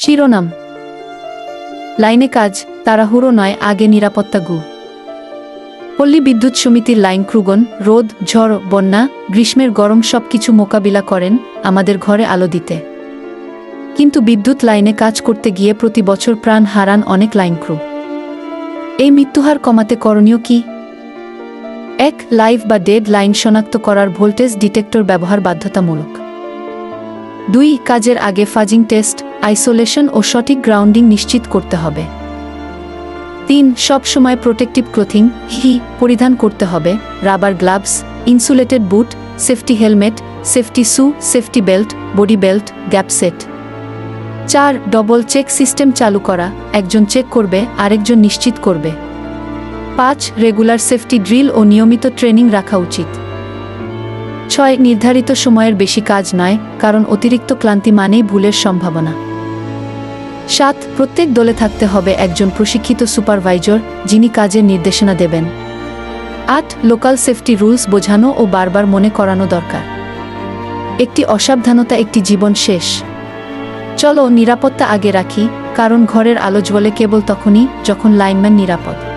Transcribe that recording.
শিরোনাম। লাইনে কাজ, তাড়াহুড়ো নয়, আগে নিরাপত্তা গু। পল্লী বিদ্যুৎ সমিতির লাইন ক্রুগন, রোদ, ঝড়, বন্যা, গ্রীষ্মের গরম সব কিছু মোকাবিলা করেন আমাদের ঘরে আলো দিতে। কিন্তু বিদ্যুৎ লাইনে কাজ করতে গিয়ে প্রতি বছর প্রাণ হারান অনেক লাইন ক্রু। এই মৃত্যুহার কমাতে করণীয় কি? এক, লাইভ বা ডেড লাইন শনাক্ত করার ভোল্টেজ ডিটেক্টর ব্যবহার বাধ্যতামূলক। দুই কাজের আগে ফাজিং টেস্ট, আইসোলেশন ও সঠিক গ্রাউন্ডিং নিশ্চিত করতে হবে। তিন, সব সময় প্রোটেক্টিভ ক্লোথিং হি পরিধান করতে হবে। Rubber gloves, insulated boot, safety helmet, safety shoe, safety belt, body belt, gap set. চার, ডবল চেক সিস্টেম চালু করা, একজন চেক করবে, আরেকজন নিশ্চিত করবে। পাঁচ, রেগুলার সেফটি ড্রিল ও নিয়মিত ট্রেনিং রাখা উচিত। ছয় নির্ধারিত সময়ের বেশি কাজ নয়, কারণ অতিরিক্ত ক্লান্তি মানেই ভুলের সম্ভাবনা। সাত, প্রত্যেক দলে থাকতে হবে একজন প্রশিক্ষিত সুপারভাইজর, যিনি কাজের নির্দেশনা দেবেন। আট, লোকাল সেফটি রুলস বোঝানো ও বারবার মনে করানো দরকার। একটি অসাবধানতা একটি জীবন শেষ। চলো নিরাপত্তা আগে রাখি, কারণ ঘরের আলো জ্বলে কেবল তখনই যখন লাইনম্যান নিরাপদ।